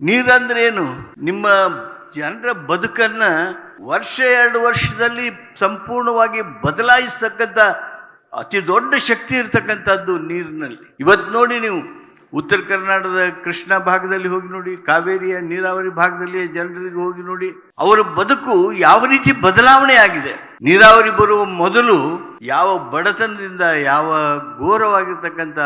ನೀರಂದ್ರೆ ಏನು? ನಿಮ್ಮ ಜನರ ಬದುಕನ್ನ ವರ್ಷ ಎರಡು ವರ್ಷದಲ್ಲಿ ಸಂಪೂರ್ಣವಾಗಿ ಬದಲಾಯಿಸ್ತಕ್ಕಂಥ ಅತಿ ದೊಡ್ಡ ಶಕ್ತಿ ಇರತಕ್ಕಂಥದ್ದು ನೀರಿನಲ್ಲಿ. ಇವತ್ತು ನೋಡಿ ನೀವು, ಉತ್ತರ ಕರ್ನಾಟಕದ ಕೃಷ್ಣ ಭಾಗದಲ್ಲಿ ಹೋಗಿ ನೋಡಿ, ಕಾವೇರಿಯ ನೀರಾವರಿ ಭಾಗದಲ್ಲಿ ಜನರಿಗೆ ಹೋಗಿ ನೋಡಿ, ಅವರ ಬದುಕು ಯಾವ ರೀತಿ ಬದಲಾವಣೆ ಆಗಿದೆ? ನೀರಾವರಿ ಬರುವ ಮೊದಲು ಯಾವ ಬಡತನದಿಂದ ಯಾವ ಘೋರವಾಗಿರ್ತಕ್ಕಂಥ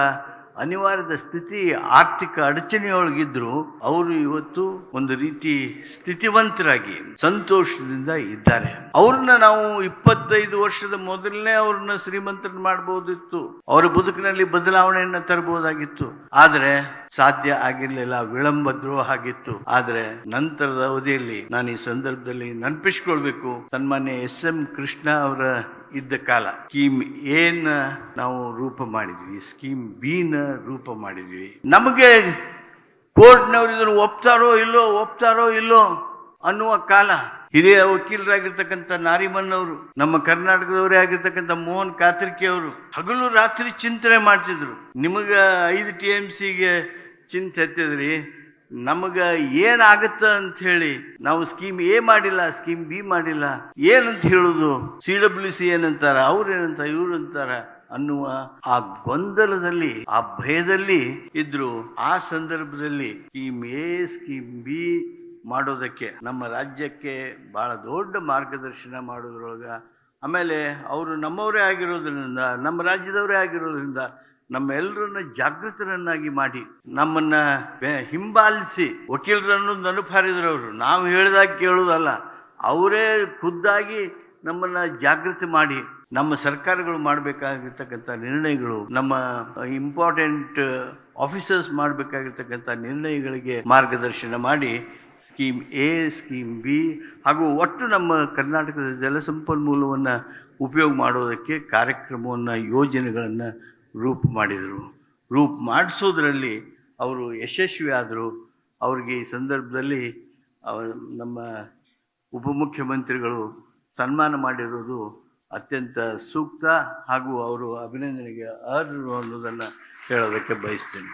ಅನಿವಾರ್ಯದ ಸ್ಥಿತಿ, ಆರ್ಥಿಕ ಅಡಚಣೆಯೊಳಗಿದ್ರು ಅವರು ಇವತ್ತು ಒಂದು ರೀತಿ ಸ್ಥಿತಿವಂತರಾಗಿ, ಸಂತೋಷದಿಂದ ಇದ್ದಾರೆ. ಅವ್ರನ್ನ ನಾವು ಇಪ್ಪತ್ತೈದು ವರ್ಷದ ಮೊದಲನೇ ಅವ್ರನ್ನ ಶ್ರೀಮಂತರು ಮಾಡಬಹುದಿತ್ತು ಅವರ ಬದುಕಿನಲ್ಲಿ ಬದಲಾವಣೆಯನ್ನ ತರಬಹುದಾಗಿತ್ತು. ಆದ್ರೆ ಸಾಧ್ಯ ಆಗಿರ್ಲಿಲ್ಲ, ವಿಳಂಬ ದ್ರೋಹ ಆಗಿತ್ತು. ಆದ್ರೆ ನಂತರದ ಅವಧಿಯಲ್ಲಿ ನಾನು ಈ ಸಂದರ್ಭದಲ್ಲಿ ನೆನಪಿಸ್ಕೊಳ್ಬೇಕು. ಸನ್ಮಾನ್ಯ ಎಸ್ ಎಂ ಕೃಷ್ಣ ಅವರ ಇದ್ದ ಕಾಲ. ಸ್ಕೀಮ್ ಏನ ನಾವು ರೂಪ ಮಾಡಿದ್ವಿ? ಸ್ಕೀಮ್ ಬಿ ನ ರೂಪ ಮಾಡಿದ್ವಿ. ನಮಗೆ ಕೋರ್ಟ್ನವ್ರು ಇದನ್ನು ಒಪ್ತಾರೋ ಇಲ್ಲೋ ಒಪ್ತಾರೋ ಇಲ್ಲೋ ಅನ್ನುವ ಕಾಲ. ಹಿರಿಯ ವಕೀಲರಾಗಿರ್ತಕ್ಕಂಥ ನಾರಿಮನ್ ಅವರು, ನಮ್ಮ ಕರ್ನಾಟಕದವರೇ ಆಗಿರ್ತಕ್ಕಂಥ ಮೋಹನ್ ಕಾತ್ರಿಕೆ ಅವರು ಹಗಲು ರಾತ್ರಿ ಚಿಂತನೆ ಮಾಡ್ತಿದ್ರು. ನಿಮಗೆ ಐದು ಟಿ ಎಂ ಸಿಗೆ ಚಿಂತೆ ಹತ್ತಿದ್ರಿ? ನಮಗ ಏನಾಗತ್ತ ಅಂತ ಹೇಳಿ ನಾವು ಸ್ಕೀಮ್ ಎ ಮಾಡಿಲ್ಲ ಸ್ಕೀಮ್ ಬಿ ಮಾಡಿಲ್ಲ, ಏನಂತ ಹೇಳುದು? ಸಿ ಡಬ್ಲ್ಯೂ ಸಿ ಏನಂತಾರ, ಅವ್ರು ಏನಂತ ಇವ್ರು ಅಂತಾರ ಅನ್ನುವ ಆ ಗೊಂದಲದಲ್ಲಿ, ಆ ಭಯದಲ್ಲಿ ಇದ್ರು. ಆ ಸಂದರ್ಭದಲ್ಲಿ ಸ್ಕೀಮ್ ಎ ಸ್ಕೀಮ್ ಬಿ ಮಾಡೋದಕ್ಕೆ ನಮ್ಮ ರಾಜ್ಯಕ್ಕೆ ಬಹಳ ದೊಡ್ಡ ಮಾರ್ಗದರ್ಶನ ಮಾಡೋದ್ರೊಳಗ ಆಮೇಲೆ ಅವರು ನಮ್ಮವರೇ ಆಗಿರೋದ್ರಿಂದ, ನಮ್ಮ ರಾಜ್ಯದವರೇ ಆಗಿರೋದ್ರಿಂದ ನಮ್ಮೆಲ್ಲರನ್ನ ಜಾಗೃತರನ್ನಾಗಿ ಮಾಡಿ, ನಮ್ಮನ್ನ ಹಿಂಬಾಲಿಸಿ, ವಕೀಲರನ್ನು ನೆನಪಾರಿದ್ರವರು ನಾವು ಹೇಳಿದಾಗ ಕೇಳೋದಲ್ಲ, ಅವರೇ ಖುದ್ದಾಗಿ ನಮ್ಮನ್ನ ಜಾಗೃತಿ ಮಾಡಿ, ನಮ್ಮ ಸರ್ಕಾರಗಳು ಮಾಡಬೇಕಾಗಿರ್ತಕ್ಕಂಥ ನಿರ್ಣಯಗಳು, ನಮ್ಮ ಇಂಪಾರ್ಟೆಂಟ್ ಆಫೀಸರ್ಸ್ ಮಾಡಬೇಕಾಗಿರ್ತಕ್ಕಂಥ ನಿರ್ಣಯಗಳಿಗೆ ಮಾರ್ಗದರ್ಶನ ಮಾಡಿ, ಸ್ಕೀಮ್ ಎ, ಸ್ಕೀಮ್ ಬಿ, ಹಾಗೂ ಒಟ್ಟು ನಮ್ಮ ಕರ್ನಾಟಕದ ಜಲಸಂಪನ್ಮೂಲವನ್ನು ಉಪಯೋಗ ಮಾಡೋದಕ್ಕೆ ಕಾರ್ಯಕ್ರಮವನ್ನು, ಯೋಜನೆಗಳನ್ನು ರೂಪು ಮಾಡಿದರು. ರೂಪ್ ಮಾಡಿಸೋದ್ರಲ್ಲಿ ಅವರು ಯಶಸ್ವಿ ಆದರು ಅವ್ರಿಗೆ ಈ ಸಂದರ್ಭದಲ್ಲಿ ನಮ್ಮ ಉಪಮುಖ್ಯಮಂತ್ರಿಗಳು ಸನ್ಮಾನ ಮಾಡಿರೋದು ಅತ್ಯಂತ ಸೂಕ್ತ ಹಾಗೂ ಅವರು ಅಭಿನಂದನೆಗೆ ಅರ್ಹರು ಅನ್ನೋದನ್ನು ಹೇಳೋದಕ್ಕೆ ಬಯಸ್ತೇನೆ.